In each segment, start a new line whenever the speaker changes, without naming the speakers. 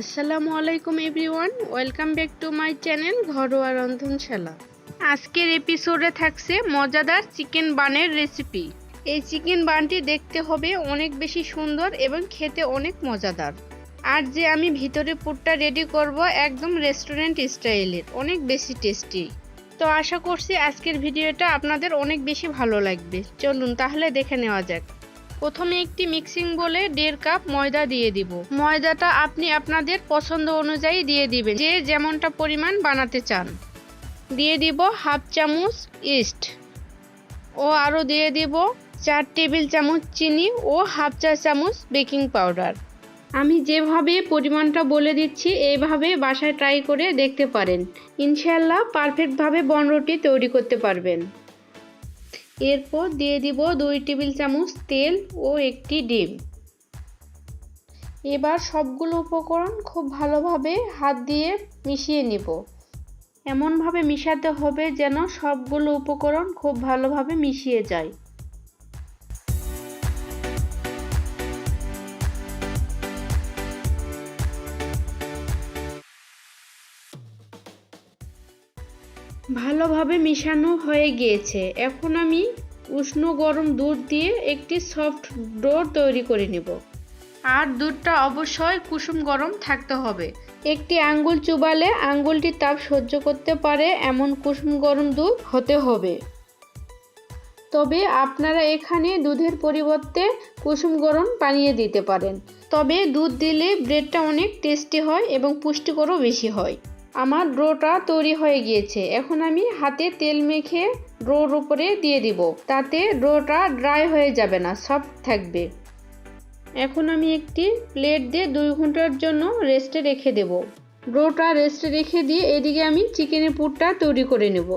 আসসালামু আলাইকুম everyone, welcome back to my channel ঘরোয়া রন্ধনশালা। আজকের এপিসোডে থাকছে মজাদার চিকেন বানের রেসিপি। এই চিকেন বানটি দেখতে হবে অনেক বেশি সুন্দর এবং খেতে অনেক মজাদার। আর যে আমি ভিতরে পুরটা রেডি করব একদম রেস্টুরেন্ট স্টাইলের, অনেক বেশি টেস্টি তো আশা করছি আজকের ভিডিওটা আপনাদের অনেক বেশি ভালো লাগবে। চলুন তাহলে দেখে নেওয়া যাক। প্রথমে একটি মিক্সিং বলে দেড় কাপ ময়দা দিয়ে দিব। ময়দাটা আপনি আপনাদের পছন্দ অনুযায়ী দিয়ে দিবেন। যে যেমনটা পরিমাণ বানাতে চান। দিয়ে দিব হাফ চামচ ইস্ট। ও আরও দিয়ে দিব চার টেবিল চামচ চিনি ও হাফ চা চামচ বেকিং পাউডার। আমি যেভাবে পরিমাণটা বলে দিচ্ছি, এইভাবে বাসায় ট্রাই করে দেখতে পারেন। ইনশাল্লাহ পারফেক্টভাবে বনরুটি তৈরি করতে পারবেন। এরপর দিয়ে দিব দুই টেবিল চামচ তেল ও একটি ডিম। এবার সবগুলো উপকরণ খুব ভালোভাবে হাত দিয়ে মিশিয়ে নিব। এমনভাবে মিশাতে হবে যেন সবগুলো উপকরণ খুব ভালোভাবে মিশিয়ে যায়। ভালোভাবে মিশানো হয়ে গিয়েছে। এখন আমি উষ্ণ গরম দুধ দিয়ে একটি সফট ডো তৈরি করে নেব। আর দুধটা অবশ্যই কুসুম গরম থাকতে হবে। একটি আঙ্গুল চুবালে আঙ্গুলটি তাপ সহ্য করতে পারে, এমন কুসুম গরম দুধ হতে হবে। তবে আপনারা এখানে দুধের পরিবর্তে কুসুম গরম বানিয়ে দিতে পারেন। তবে দুধ দিলে ব্রেডটা অনেক টেস্টি হয় এবং পুষ্টিকরও বেশি হয়। আমার ড্রোটা তৈরি হয়ে গিয়েছে। এখন আমি হাতে তেল মেখে ড্রোর উপরে দিয়ে দিব। তাতে ড্রোটা ড্রাই হয়ে যাবে না, সফট থাকবে। এখন আমি একটি প্লেট দিয়ে দুই ঘণ্টার জন্য রেস্টে রেখে দেব। ড্রোটা রেস্টে রেখে দিয়ে এদিকে আমি চিকেনের পুরটা তৈরি করে নেব।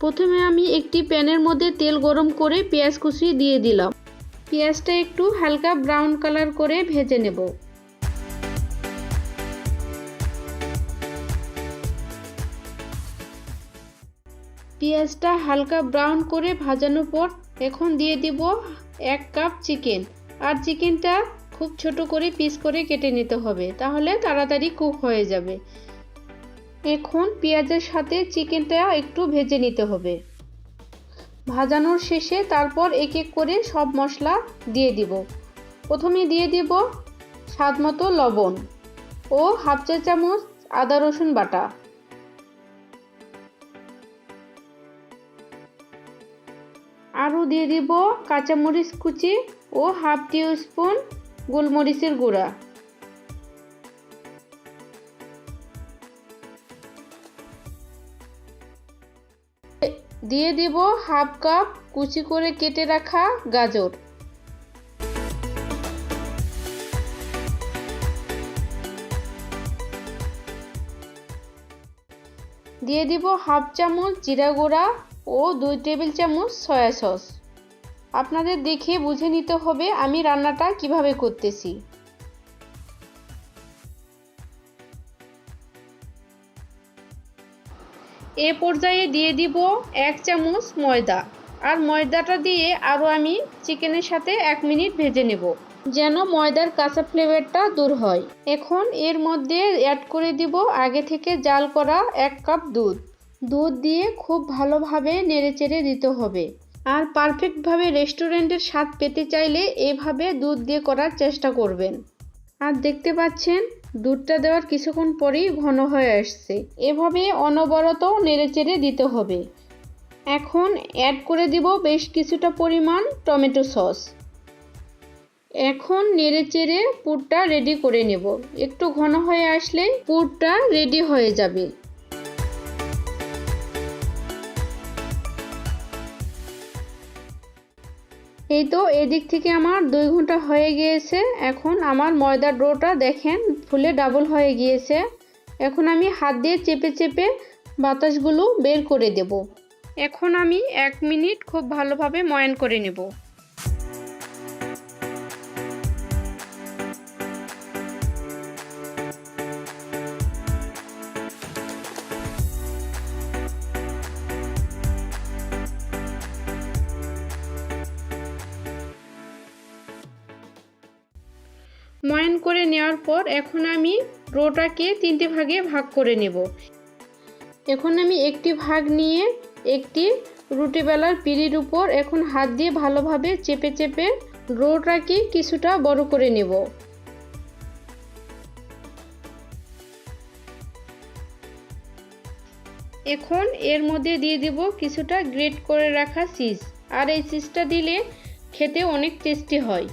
প্রথমে আমি একটি প্যানের মধ্যে তেল গরম করে পেঁয়াজ কুচি দিয়ে দিলাম। পেঁয়াজটা একটু হালকা ব্রাউন কালার করে ভেজে নেব। পেঁয়াজটা হালকা ব্রাউন করে ভাজানোর পর এখন দিয়ে দিব এক কাপ চিকেন। আর চিকেনটা খুব ছোট করে পিস করে কেটে নিতে হবে, তাহলে তাড়াতাড়ি কুক হয়ে যাবে। এখন পেঁয়াজের সাথে চিকেনটা একটু ভেজে নিতে হবে। ভাজানোর শেষে তারপর এক এক করে সব মশলা দিয়ে দিব। প্রথমে দিয়ে দিব স্বাদ মতো লবণ ও হাফ চা চামচ আদা রসুন বাটা। আরও দিয়ে দিব, কাঁচামরিচ কুচি ও হাফ টিউ স্পুন গোলমরিচের গুঁড়া। দিয়ে দিব হাফ কাপ কুচি করে কেটে রাখা গাজর। দিয়ে দিব হাফ চামচ জিরা গুঁড়া ও দুই টেবিল চামচ সয়া সস। আপনাদের দেখে বুঝে নিতে হবে আমি রান্নাটা কীভাবে করতেছি। এ পর্যায়ে দিয়ে দিব এক চামচ ময়দা। আর ময়দাটা দিয়ে আরও আমি চিকেনের সাথে এক মিনিট ভেজে নেব, যেন ময়দার কাঁচা ফ্লেভারটা দূর হয়। এখন এর মধ্যে অ্যাড করে দিব আগে থেকে জাল করা এক কাপ দুধ। দুধ দিয়ে খুব ভালোভাবে নেড়েচেড়ে দিতে হবে। আর পারফেক্টভাবে রেস্টুরেন্টের স্বাদ পেতে চাইলে এভাবে দুধ দিয়ে করার চেষ্টা করবেন। আর দেখতে পাচ্ছেন, দুধটা দেওয়ার কিছুক্ষণ পরেই ঘন হয়ে আসছে। এভাবে অনবরত নেড়েচেড়ে দিতে হবে। এখন অ্যাড করে দিব বেশ কিছুটা পরিমাণ টমেটো সস। এখন নেড়েচেড়ে পুরটা রেডি করে নেব। একটু ঘন হয়ে আসলে পুরটা রেডি হয়ে যাবে। এই তো এদিক থেকে আমার দুই ঘণ্টা হয়ে গিয়েছে। এখন আমার ময়দার ডোটা দেখেন, ফুলে ডাবল হয়ে গিয়েছে। এখন আমি হাত দিয়ে চেপে চেপে বাতাসগুলো বের করে দেব। এখন আমি এক মিনিট খুব ভালোভাবে ময়ান করে নেব। ময়ান করে নেওয়ার পর এখন আমি রোটাকে তিনটি ভাগে ভাগ করে নেব। এখন আমি একটি ভাগ নিয়ে একটি রুটি বেলার পিড়ির উপর এখন হাত দিয়ে ভালোভাবে চেপে চেপে রোটাকে কিছুটা বড় করে নেব। এখন এর মধ্যে দিয়ে দেব কিছুটা গ্রেট করে রাখা চিজ। আর এই চিজটা দিলে খেতে অনেক টেস্টি হয়।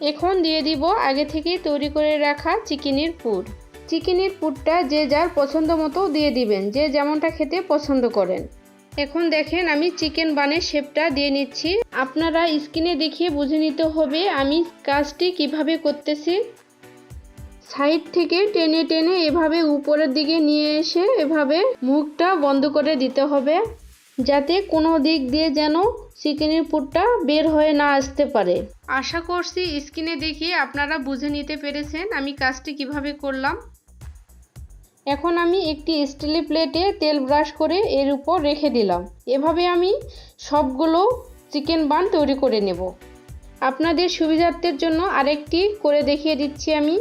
এখন দিয়ে দিব আগে থেকেই তৈরি করে রাখা চিকেনের পুর। চিকেনের পুরটা যে যার পছন্দ মতো দিয়ে দিবেন, যে যেমনটা খেতে পছন্দ করেন। এখন দেখেন আমি চিকেন বানের শেপটা দিয়ে নিচ্ছি। আপনারা স্ক্রিনে দেখিয়ে বুঝে নিতে হবে আমি কাজটি কীভাবে করতেছি। সাইড থেকে টেনে টেনে এভাবে উপরের দিকে নিয়ে এসে এভাবে মুখটা বন্ধ করে দিতে হবে। যাতে কোনো দিক দিয়ে যেন চিকেনের পুরটা বের হয়ে না আসতে পারে। আশা করছি স্ক্রিনে দেখিয়ে আপনারা বুঝে নিতে পেরেছেন আমি কাজটি কীভাবে করলাম। এখন আমি একটি স্টিলের প্লেটে তেল ব্রাশ করে এর উপর রেখে দিলাম। এভাবে আমি সবগুলো চিকেন বান তৈরি করে নেব। আপনাদের সুবিধার্থের জন্য আরেকটি করে দেখিয়ে দিচ্ছি আমি।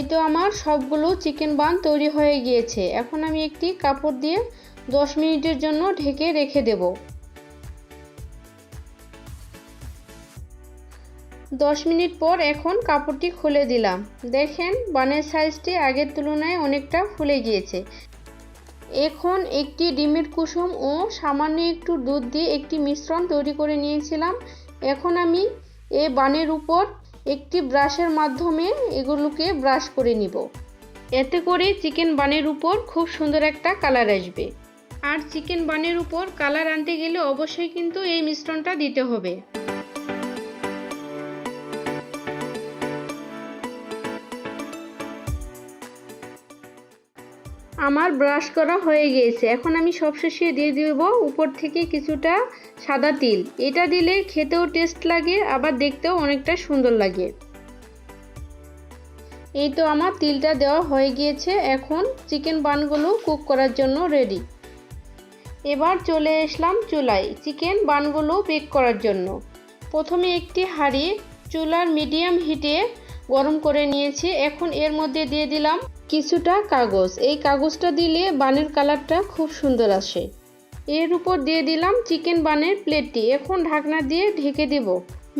এই তো আমার সবগুলো চিকেন বান তৈরি হয়ে গিয়েছে, এখন আমি একটি কাপড় দিয়ে দশ মিনিটের জন্য ঢেকে রেখে দেব। দশ মিনিট পর এখন কাপড়টি খুলে দিলাম। দেখেন, বানের সাইজটি আগের তুলনায় অনেকটা ফুলে গিয়েছে। এখন একটি ডিমের কুসুম ও সামান্য একটু দুধ দিয়ে একটি মিশ্রণ তৈরি করে নিয়েছিলাম। এখন আমি এ বানের উপর একটি ব্রাশের মাধ্যমে এগুলোকে ব্রাশ করে নিব। এতে করে চিকেন বানের উপর খুব সুন্দর একটা কালার আসবে। আর চিকেন বানের উপর কালার আনতে গেলে অবশ্যই কিন্তু এই মিশ্রণটা দিতে হবে। আমার ব্রাশ করা হয়ে গিয়েছে। এখন আমি সবশেষে দিয়ে দেব উপর থেকে কিছুটা সাদা তিল। এটা দিলে খেতেও টেস্ট লাগে, আবার দেখতেও অনেকটা সুন্দর লাগে। এই তো আমার তিলটা দেওয়া হয়ে গিয়েছে। এখন চিকেন বানগুলো কুক করার জন্য রেডি এবার চলে আসলাম চুলায়। চিকেন বানগুলো বেক করার জন্য। প্রথমে একটি হাঁড়ি চুলার মিডিয়াম হিটে গরম করে নিয়েছি। এখন এর মধ্যে দিয়ে দিলাম কিছুটা কাগজ। এই কাগজটা দিলে বানের কালারটা খুব সুন্দর আসে। এর উপর দিয়ে দিলাম চিকেন বানের প্লেটটি। এখন ঢাকনা দিয়ে ঢেকে দেব।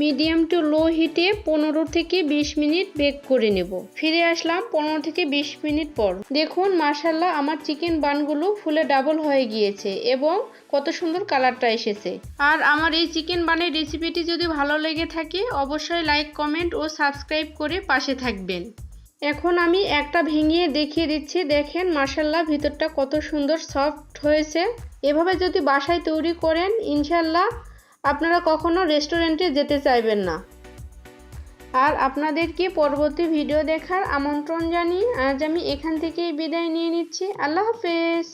মিডিয়াম টু লো হিটে পনেরো থেকে বিশ মিনিট বেক করে নেব। ফিরে আসলাম পনেরো থেকে বিশ মিনিট পর। দেখুন মার্শাল্লাহ আমার চিকেন বানগুলো ফুলে ডাবল হয়ে গিয়েছে এবং কত সুন্দর কালারটা এসেছে। আর আমার এই চিকেন বানের রেসিপিটি যদি ভালো লেগে থাকে, অবশ্যই লাইক, কমেন্ট ও সাবস্ক্রাইব করে পাশে থাকবেন। এখন আমি একটা ভেঙিয়ে দেখিয়ে দিচ্ছি। দেখেন মার্শাল্লাহ ভিতরটা কত সুন্দর সফট হয়েছে। এভাবে যদি বাসায় তৈরি করেন ইনশাল্লাহ আপনারা কখনো রেস্টুরেন্টে যেতে চাইবেন না। আর আপনাদেরকে পরবর্তী ভিডিও দেখার আমন্ত্রণ জানিয়ে আজ আমি এখান থেকেই বিদায় নিয়ে নিচ্ছি। আল্লাহ হাফেজ।